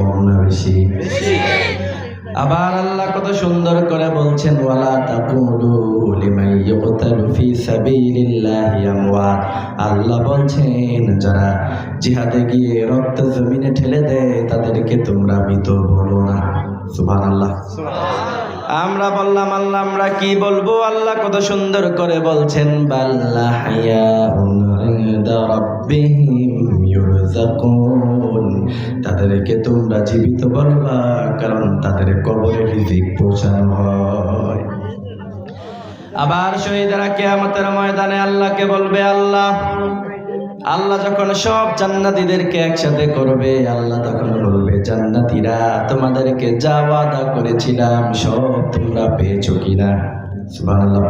কম বেশি। আবার আল্লাহ কত সুন্দর করে বলছেন, ওয়ালা তাকুলু লিমান ইউকতালু ফি আল্লাহ বলছেন, যারা জিহাদে গিয়ে রক্ত জমিনে ঠেলে দেয়, তাদেরকে তোমরা মৃত বলো না। সুবহানাল্লাহ। আমরা বললাম, আল্লাহ, আমরা কি বলব? আল্লাহ কত সুন্দর করে বলছেন বাল্লা তাদেরকে তোমরা জীবিত বলবা কারণ তাদের কবরে রিজিক পৌঁছানো হয়। আবার শহীদরা কেয়ামতের ময়দানে আল্লাহকে বলবে, আল্লাহ আল্লাহ যখন সব জান্নাতীদেরকে একসাথে করবে, আল্লাহ তখন বলবে, জান্নাতীরা, তোমাদেরকে যা ওয়াদা করেছিলাম, সব তোমরা পেয়েছ কিনা? সুবহানাল্লাহ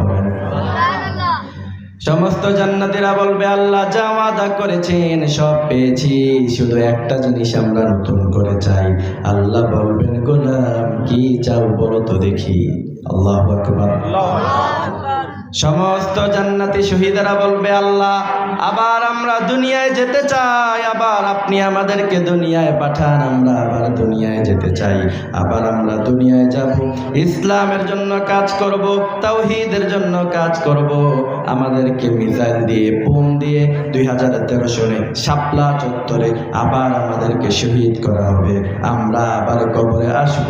সমস্ত জান্নাতেরা বলবে, আল্লাহ যা ওয়াদা করেছেন, সব পেয়েছি। শুধু একটা জিনিস আমরা নতুন করে চাই। আল্লাহ বলবেন, গোলাম, কি চাও বলো তো দেখি। আল্লাহ আকবার। সমস্ত জান্নাতি শহীদেরা বলবে, আল্লাহ, আবার আমরা দুনিয়ায় যেতে চাই, আবার আপনি আমাদেরকে দুনিয়ায় পাঠান, আমরা আবার দুনিয়ায় যেতে চাই, আবার আমরা দুনিয়ায় যাব। ইসলামের জন্য কাজ করব, তাওহীদের জন্য কাজ করব, আমাদেরকে মিসাইল দিয়ে, বোম দিয়ে দুই হাজার তেরো সনে শাপলা চত্বরে আবার আমাদেরকে শহীদ করা হবে। আমরা আবার কবরে আসব,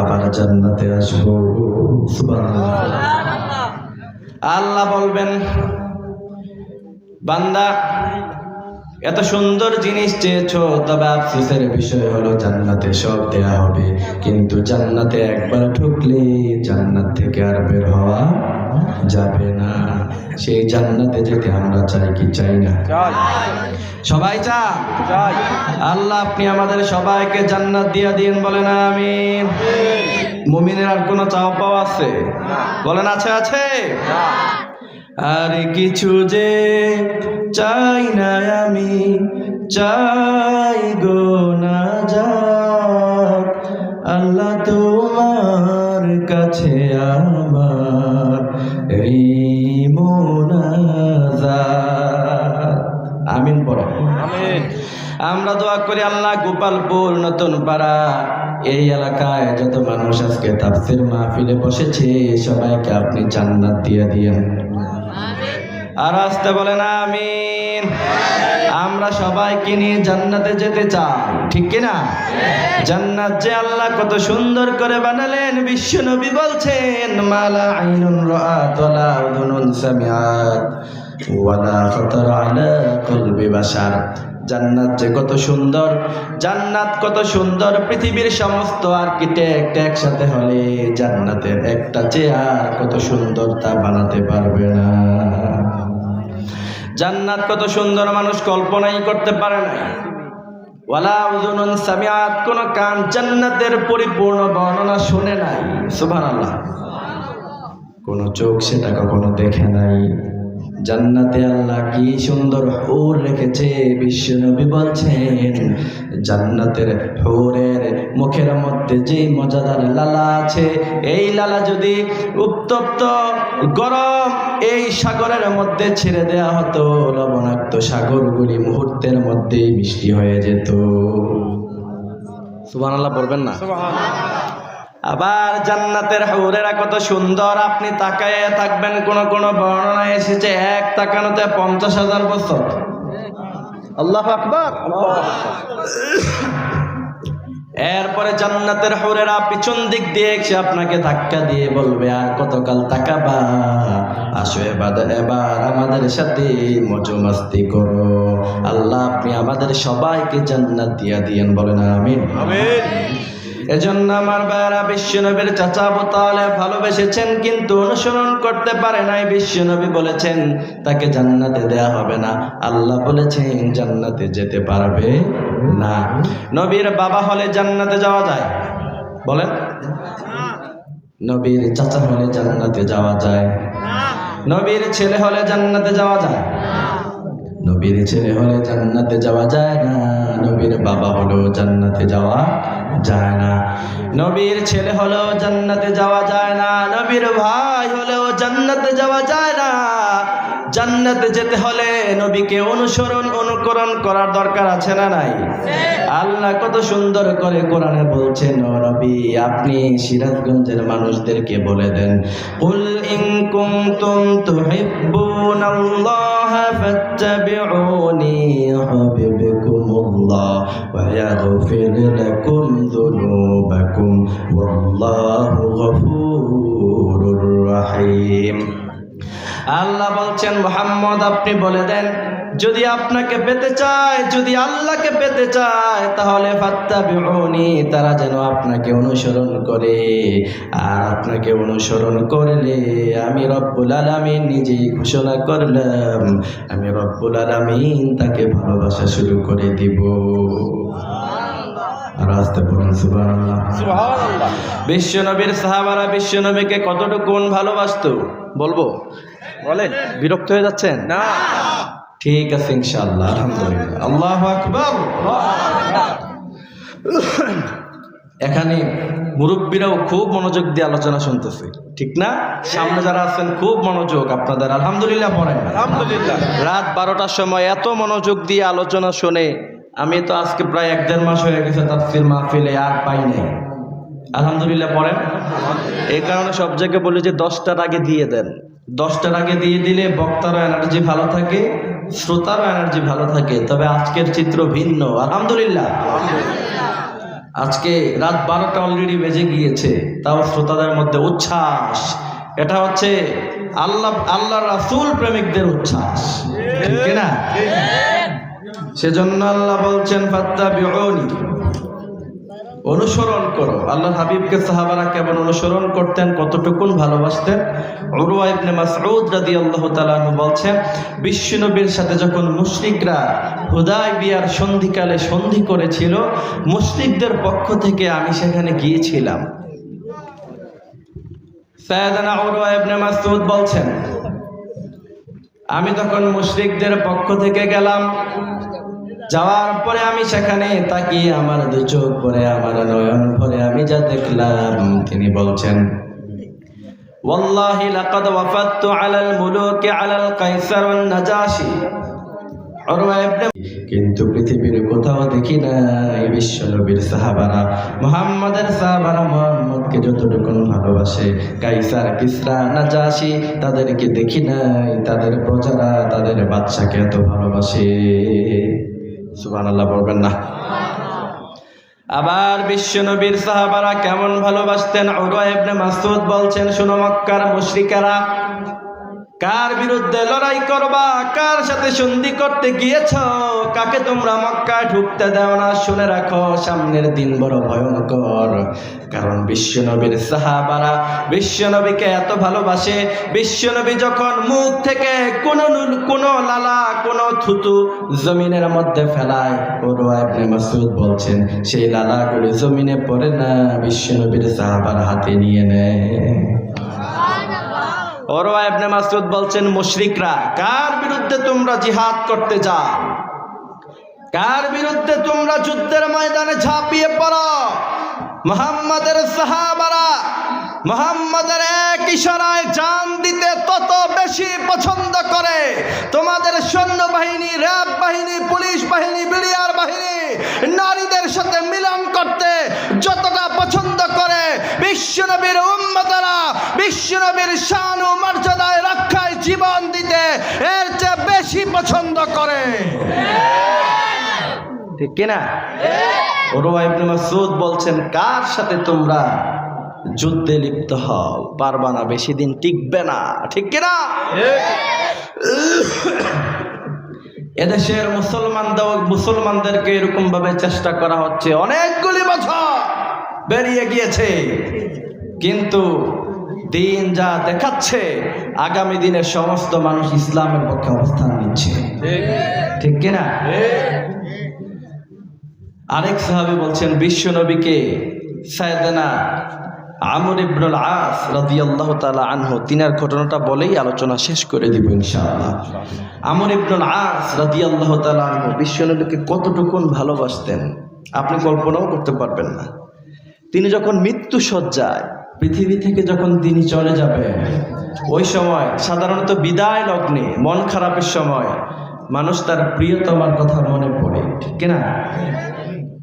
আবার জান্নাতে আসব। সুবহানাল্লাহ। আল্লাহ বলবেন বান্দা এত সুন্দর জিনিস চেয়েছো তবে আফসোসের বিষয় হলো জান্নাতে সব দেয়া হবে। কিন্তু জান্নাতে একবার ঢুকলে জান্নাত থেকে আর বের হওয়া যাবে না। সেই জান্নাতে যেতে আমরা চাই কি চাই না? সবাই চা আল্লাহ আপনি আমাদের সবাইকে জান্নাত দিয়া দিন বলেন আমিন। মুমিনের আর কোনো চাওয়া পাওয়া আছে? বলেন আছে আছে। আর কিছু যে চাই না আমি চাই গো না যাক। আল্লাহ তোমার কাছে আমার এই আমিন পড়ে। আমরা দোয়া করি আল্লাহ গোপালপুর নতুন পাড়া। এই এলাকায় যত মানুষ আজকে তাফসির মাহফিলে বসেছে, সবাইকে আপনি জান্নাত দিয়ে দিয়েন। আর আসতে বলেন আমিন। আমরা সবাইকে নিয়ে জান্নাতে যেতে চাই, ঠিক কিনা? জান্নাত যে আল্লাহ কত সুন্দর করে বানালেন, বিশ্ব নবী বলছেন, মালা আইনুন রাআত ওয়ালা উযুনুন সামিআত ওয়ালা খাতার আলা কলবি বাশার। জান্নাত যে কত সুন্দর, জান্নাত কত সুন্দর, পৃথিবীর সমস্ত আর্কিটেক্ট একসাথে হলে জান্নাতের একটা চেয়ার কত সুন্দর তা বানাতে পারবে না। জান্নাত কত সুন্দর মানুষ কল্পনাই করতে পারে না। সামিআত, কোন কান জান্নাতের পরিপূর্ণ বর্ণনা শুনে নাই। সুবহানাল্লাহ। কোন চোখ সেটা কখনো দেখে নাই। জান্নাতে আল্লাহ কি সুন্দর হোর রেখেছে, বিশ্বনবী বলছেন, জান্নাতের হোরের মুখের মধ্যে যে মজাদার লালা আছে, এই লালা যদি উত্তপ্ত, গরম, এই সাগরের মধ্যে ছেড়ে দেয়া হতো, লবণাক্ত সাগরগুলি মুহূর্তের মধ্যেই মিষ্টি হয়ে যেত। সুবহানাল্লাহ বলবেন না? আবার জান্নাতের হৌরেরা কত সুন্দর, আপনি তাকায় থাকবেন কোন কোন বর্ণনা এসেছে, এক তাকানোতে পঞ্চাশ হাজার বছর। আল্লাহ আকবর এরপরে জান্নাতের হৌরেরা পিছন দিক দিয়ে এসে আপনাকে ধাক্কা দিয়ে বলবে, আর কতকাল তাকাবা? আসো এবার এবার আমাদের সাথে মজু মাস্তি করো। আল্লাহ, আপনি আমাদের সবাইকে জান্নাত দিয়া দিয়েন, বলেন আমিন। এজন্য আমার ভাইয়ারা বিশ্বনবীর চাচা আবু তালেব ভালোবেসেছেন, কিন্তু অনুসরণ করতে পারে নাই, বিশ্বনবী বলেছেন, তাকে জান্নাতে দেয়া হবে না। আল্লাহ বলেছেন, জান্নাতে যেতে পারবে না। নবীর বাবা হলে জান্নাতে যাওয়া যায়? বলেন। নবীর চাচা হলে জান্নাতে যাওয়া যায়। নবীর ছেলে হলে জান্নাতে যাওয়া যায়? নবীর ছেলে হলে জান্নাতে যাওয়া যায় না। নবীর বাবা হলেও জান্নাতে যাওয়া যায় না। নবীর ছেলে হলেও জান্নাতে যাওয়া যায় না। নবীর ভাই হলেও জান্নাতে যাওয়া যায় না। জান্নাতে যেতে হলে নবীকে অনুসরণ, অনুকরণ করার দরকার আছে না নাই? আল্লাহ কত সুন্দর করে কোরআনে বলছেন নবী, আপনি সিরাজগঞ্জের মানুষদেরকে বলে দেন, কুল ইন কুনতুম তুহিব্বুনাল্লাহ ফাত্তাবিউনি ইউহিব্বুকুমুল্লাহ ওয়া ইয়াগফির লাকুম যুনুবাকুম ওয়াল্লাহু গফুরুর রাহিম। আল্লাহ বলছেন, মোহাম্মদ, আপনি বলে দেন, যদি আপনাকে পেতে চায়, যদি আল্লাহকে পেতে চায়, তাহলে ফাত্তা বিউনি তারা যেন আপনাকে অনুসরণ করে। আর আপনাকে অনুসরণ করলে আমি রব্বুল আলামিন নিজেই ঘোষণা করলাম, আমি রব্বুল আলামিন তাকে ভালোবাসা শুরু করে দিব। আর আসতে বলুন সুবহানাল্লাহ। বিশ্বনবীর সাহাবারা বিশ্বনবীকে কতটুকুন ভালোবাসতো? বলব? বলেন বিরক্ত হয়ে যাচ্ছেন? না। ঠিক আছে ইনশাআল্লাহ আলহামদুলিল্লাহ। আল্লাহ আকবার। এখানে মুরব্বীরাও খুব মনোযোগ দিয়ে আলোচনা শুনতেছে। ঠিক না? সামনে যারা আছেন খুব মনোযোগ আপনাদের। আলহামদুলিল্লাহ পড়েন। আলহামদুলিল্লাহ। রাত বারোটার সময় এত মনোযোগ দিয়ে আলোচনা শুনে আমি তো আজকে প্রায় এক দেড় মাস হয়ে গেছে তাফসির মাহফিলে, আর পাই নাই। আলহামদুলিল্লাহ, পড়েন? এই কারণে সব জায়গায় বলি যে দশটার আগে দিয়ে দেন। দশটার আগে দিয়ে দিলে বক্তারও এনার্জি ভালো থাকে, শ্রোতারও এনার্জি ভালো থাকে। তবে আজকের চিত্র ভিন্ন। আলহামদুলিল্লাহ। আজকে রাত বারোটা অলরেডি বেজে গিয়েছে, তাও শ্রোতাদের মধ্যে উচ্ছ্বাস। এটা হচ্ছে আল্লাহ আল্লাহ রাসুল প্রেমিকদের উচ্ছ্বাস। ঠিক না? সেজন্য আল্লাহ বলছেন ফাত্তা বিউনি অনুসরণ করো। আল্লাহ হাবিবকে সাহাবারা কেমন অনুসরণ করতেন, কতটুকুন ভালোবাসতেন? উরওয়া ইবনে মাসউদ রাদিয়াল্লাহু তাআলা বলছেন বিশ্বনবীর সাথে যখন মুশরিকরা হুদায়বিয়ার সন্ধিকালে সন্ধি করেছিল, মুশরিকদের পক্ষ থেকে আমি সেখানে গিয়েছিলাম। সাইয়েদানা উরওয়া ইবনে মাসউদ বলছেন, আমি তখন মুশরিকদের পক্ষ থেকে গেলাম। যাওয়ার পরে আমি সেখানে তাকিয়ে আমার দু চোখ পরে আমার নয়ন ভরে আমি যা দেখলাম তিনি বলছেন والله لقد وفدت على الملوك على القيصر والنجاشي উরওয়া ইবনে কিন্তু পৃথিবীর কোথাও দেখি না এই বিশ্ব নবীর সাহাবারা মোহাম্মদের সাহাবারা মোহাম্মদকে যতটুকু ভালোবাসে কাইসার কিসরা নাজাসি তাদেরকে দেখি নাই তাদের প্রজারা তাদের বাচ্চাকে এত ভালোবাসে সুবহানাল্লাহ বলবেন না। আবার বিশ্ব নবীর সাহাবারা কেমন ভালোবাসতেন? উরওয়া মাসুদ বলছেন, শুনো মক্কার মুশরিকারা কার বিরুদ্ধে লড়াই করবা? কার সাথে সন্ধি করতে গিয়েছ? কাকে তোমরা মক্কায় ঢুকতে দাও না? শুনে রাখো, সামনের দিন বড় ভয়ঙ্কর। কারণ বিশ্বনবীর সাহাবারা বিশ্বনবীকে এত ভালোবাসে। বিশ্বনবী যখন মুখ থেকে কোনো কোনো লালা, কোনো থুতু জমিনের মধ্যে ফেলায় মাসউদ বলছেন, সেই লালাগুলি জমিনে পড়ে না। বিশ্বনবীর সাহাবার হাতে নিয়ে নেয়। ওরওয়া ইবনে মাসউদ বলছেন, মুশরিকরা, কার বিরুদ্ধে তোমরা জিহাদ করতে কার বিরুদ্ধে তোমরা যুদ্ধের ময়দানে ঝাঁপিয়ে পড়ো? মোহাম্মদের সাহাবারা মোহাম্মদের এক ইশারায় জান দিতে তত বেশি পছন্দ করে। তোমাদের র্যাব বাহিনী, পুলিশ বাহিনী বিলিয়ার বাহিনী নারীদের সাথে মিলন করতে যতটা পছন্দ করে। বিশ্বনবীর উম্মতারা, বিশ্বনবীর শান পছন্দ করে। ঠিক কিনা? ইবনে মাসউদ বলছেন, কার সাথে তোমরা যুদ্ধে লিপ্ত হও? পারবা না, বেশি দিন টিকবে না। ঠিক কিনা? এদেশের মুসলমানদের মুসলমানদেরকে এরকম ভাবে চেষ্টা করা হচ্ছে অনেকগুলি বছর। বেরিয়ে গিয়েছে। কিন্তু দিন যা দেখাচ্ছে, আগামী দিনে সমস্ত মানুষ ইসলামের পক্ষে অবস্থান নিচ্ছে। ঠিক কিনা? আরেক সাহাবী বলছেন, বিশ্ব নবীকে সায়দানা আমর ইবনুল আস রাদিয়াল্লাহু তাআলা আনহু, তিনার ঘটনাটা বলেই আলোচনা শেষ করে দিব ইনশাআল্লাহ। আমর ইবনুল আস রাদিয়াল্লাহু তাআলা আনহু, বিশ্ব নবীকে কতটুকুন ভালোবাসতেন, আপনি কল্পনাও করতে পারবেন না। তিনি যখন মৃত্যু সজ্জায় পৃথিবী থেকে যখন তিনি চলে যাবেন ওই সময়, সাধারণত বিদায় লগ্নে, মন খারাপের সময়, মানুষ তার প্রিয়তমার কথা মনে পড়ে কিনা?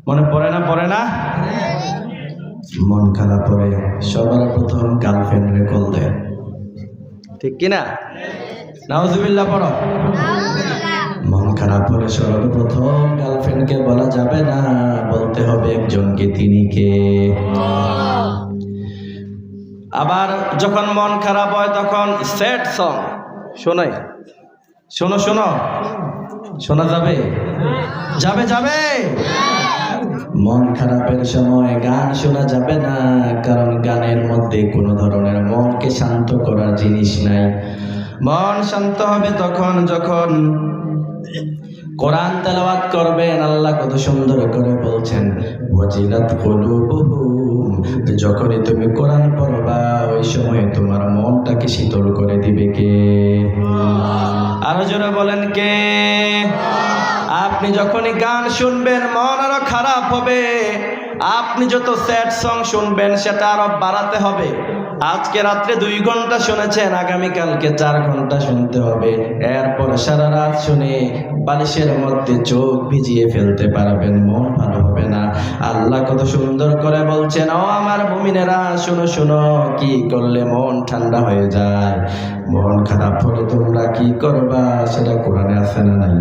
মনে পড়ে না পড়ে না? মন খারাপ হলে সবার প্রথম গার্লফ্রেন্ডে কল দেয়। ঠিক কিনা? নাউজুবিল্লাহ পড়ো। মন খারাপ হলে সর্বপ্রথম গার্লফ্রেন্ডকে বলা যাবে না, বলতে হবে একজনকে, তিনি কে? আবার যখন মন খারাপ হয় তখন স্যাড সং শোনাই শোনো শোনো। শোনা যাবে? যাবে যাবে? মন খারাপের সময় গান শোনা যাবে না, কারণ গানের মধ্যে কোনো ধরনের মনকে শান্ত করার জিনিস নাই। মন শান্ত হবে তখন যখন কোরআন তেলাওয়াত করবেন, আল্লাহ কত সুন্দর করে বলছেন, ওয়াজিলাত কুলুবুহুম যখনই তুমি কোরআন পড়বা, ওই সময় তোমার মনটাকে শীতল করে দিবে কে? আরও জোরে বলেন কে? আপনি যখনই গান শুনবেন, মন আরও খারাপ হবে। আপনি যত স্যাড সং শুনবেন, সেটা আরও বাড়াতে হবে। আজকে রাত্রে দুই ঘণ্টা শুনেছেন, আগামীকালকে চার ঘণ্টা শুনতে হবে। এরপর সারা রাত শুনে বালিশের মধ্যে চোখ ভিজিয়ে ফেলতে পারবেন, মন ভালো হবে না। আল্লাহ কত সুন্দর করে বলছেন, ও আমার মুমিনেরা, শুনো শুনো, কি করলে মন ঠান্ডা হয়ে যায়? মন খারাপ হলে তোমরা কি করবা? সেটা কোরআনে আছে না নাই?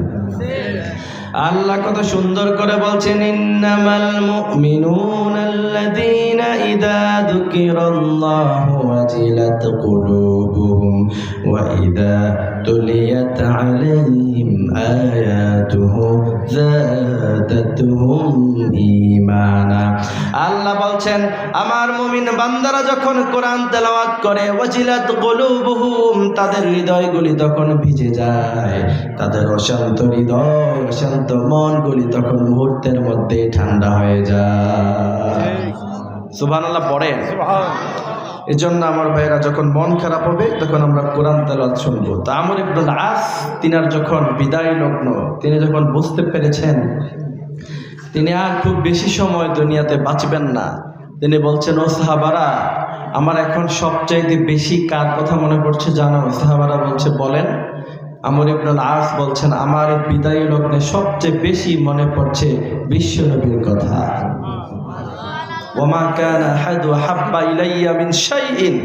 আল্লাহ কত সুন্দর করে বলছেন, ইন্নামাল মুমিনুনা আল্লাযীনা ইযা যুকিরাল্লাহু ওয়াজিলাত কুলুবুহুম ওয়া ইযা তুলিয়াত আলাইহিম আয়াতুহু যাদাতুহুম ঈমানা আল্লাহ বলছেন, আমার মুমিন বান্দারা যখন কোরআন তেলাওয়াত করে, ওয়াজিলাত কুলুবুহুম, তাদের হৃদয়গুলি তখন ভিজে যায়। তাদের অশান্ত হৃদয়, অশান্ত মনগুলি তখন মুহূর্তের মধ্যে ঠান্ডা হয়ে যায়। সুবহানাল্লাহ, পড়েন। এই জন্য আমার ভাইয়েরা যখন মন খারাপ হবে, তখন আমরা কোরআন তেলাওয়াত শুনব। তা আমর ইবনুল আস, তিনার যখন বিদায় লগ্ন, তিনি যখন বুঝতে পেরেছেন, তিনি আর খুব বেশি সময় দুনিয়াতে বাঁচবেন না। তিনি বলছেন, ও সাহাবারা, আমার এখন সবচাইতে বেশি কার কথা মনে পড়ছে জানো? সাহাবারা বলছে, বলেন। আমর ইবনুল আস বলছেন, আমার বিদায়ী লগ্নে সবচেয়ে বেশি মনে পড়ছে বিশ্বনবীর কথা। ওমা কান আহাদু হাব্বা ইলাইয়া মিন শাইইন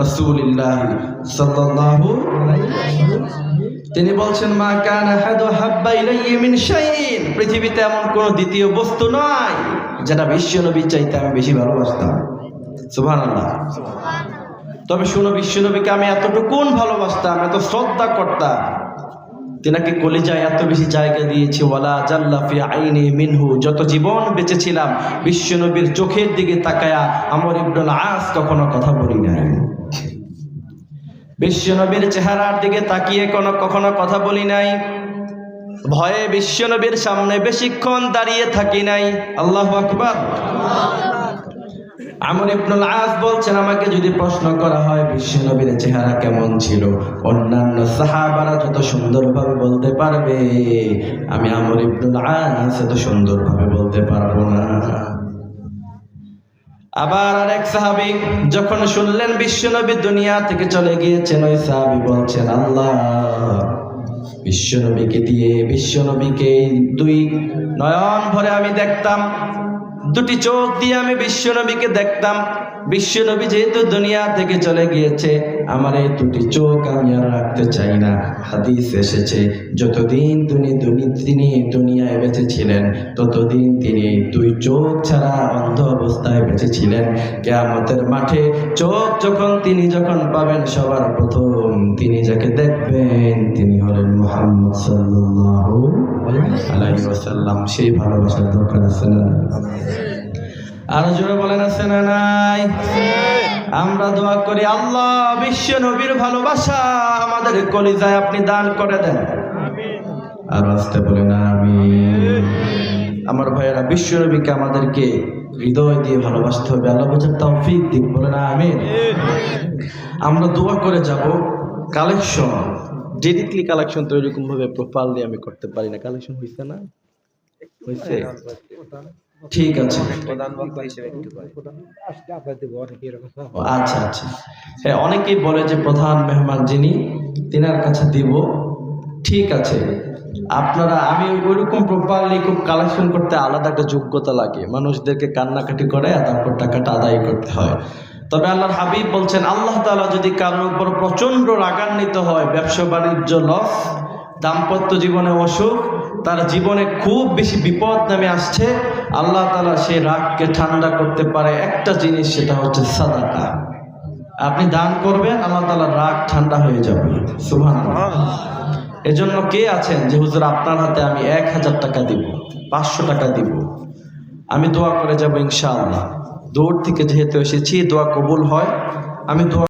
রাসূলুল্লাহ সাল্লাল্লাহু তিনি বলছেন মা কান আহাদু হাব্বা ইলাইয়া মিন শাইইন। পৃথিবীতে এমন কোন দ্বিতীয় বস্তু নয় যেটা বিশ্বনবী চাইতে আমি বেশি ভালোবাসতাম। সুবহানাল্লাহ। তবে শুনো বিশ্বনবীকে আমি এতটুকুন ভালোবাসতাম এত শ্রদ্ধা করতাম তিনাকে কলিজায় এত বেশি জায়গা দিয়েছে, ওয়ালা জাল্লাফি আইনে মিনহু। যত জীবন বেঁচেছিলাম, বিশ্বনবীর চোখের দিকে তাকায়া আমর ইবনুল আস কখনো কথা বলি নাই। বিশ্বনবীর চেহারার দিকে তাকিয়ে কোনো কখনো কথা বলি নাই। ভয়ে বিশ্বনবীর সামনে বেশিক্ষণ দাঁড়িয়ে থাকি নাই। আল্লাহ আকবার। আমর ইবনুল আস বলছেন, আমাকে যদি প্রশ্ন করা হয় বিশ্বনবীর চেহারা কেমন ছিল? অন্যান্য সাহাবারা যত সুন্দরভাবে বলতে পারবে, আমি আমর ইবনুল আস এত সুন্দরভাবে বলতে পারব না। আবার আরেক সাহাবি যখন শুনলেন বিশ্বনবী দুনিয়া থেকে চলে গিয়েছেন, ওই সাহাবি বলছেন, আল্লাহ বিশ্বনবীকে দিয়ে বিশ্বনবীকে দুই নয়ন ভরে আমি দেখতাম। দুটি চোখ দিয়ে আমি বিশ্বনবীকে দেখতাম। বিশ্বনবী যেহেতু দুনিয়া থেকে চলে গিয়েছে, আমার এই দুটি চোখ আমি আর রাখতে চাই না। হাদিস এসেছে, যতদিন তিনি তিনি দুনিয়ায় বেঁচে ছিলেন, ততদিন তিনি দুই চোখ ছাড়া অন্ধ অবস্থায় বেঁচে ছিলেন। কেয়ামতের মাঠে চোখ যখন তিনি যখন পাবেন, সবার প্রথম তিনি যাকে দেখবেন, তিনি হলেন মোহাম্মদ সাল্লাল্লাহু আলাইহি ওয়াসাল্লাম। সেই ভালোবাসার দরকার আছে না? আরও জোরে বলেন আছে না নাই? আমরা দোয়া করি আল্লাহ বিশ্ব নবীর ভালোবাসা আমাদের কলিজায় আপনি দান করে দেন। আর আসতে বলে না আমি আমার ভাইয়েরা বিশ্ব নবীকে আমাদেরকে হৃদয় দিয়ে ভালোবাসতে হবে। আল্লাহ বোঝার তৌফিক দিক বলে না আমি আমরা দোয়া করে যাব কালেকশন ডিরেক্টলি কালেকশন তো এরকম ভাবে প্রপারলি আমি করতে পারি না। কালেকশন হয়েছে না? হয়েছে ঠিক আছে। আচ্ছা আচ্ছা। হ্যাঁ অনেকেই বলে যে প্রধান মেহমান যিনি তিনার কাছে দিব। ঠিক আছে। আপনারা আমি ওইরকম প্রপারলি খুব কালেকশন করতে আলাদা একটা যোগ্যতা লাগে। মানুষদেরকে কান্নাকাটি করে আর তারপর টাকাটা আদায় করতে হয়। তবে আল্লাহর হাবিব বলছেন আল্লাহ তাআলা যদি কারোর উপর প্রচণ্ড রাগান্বিত হয় ব্যবসা বাণিজ্য লস দাম্পত্য জীবনে অসুখ তার জীবনে খুব বেশি বিপদ নামে আসছে আল্লাহ তালা সেই রাগকে ঠান্ডা করতে পারে। একটা জিনিস সেটা হচ্ছে সাদাকা। আপনি দান করবেন, আল্লাহ তালা রাগ ঠান্ডা হয়ে যাবে। সুবহানাল্লাহ। এজন্য কে আছেন যে, হুজুর, আপনার হাতে আমি এক হাজার টাকা দিব, পাঁচশো টাকা দিব। আমি দোয়া করে যাব ইনশাআল্লাহ। দৌড় থেকে যেহেতু এসেছি, দোয়া কবুল হয়। আমি দোয়া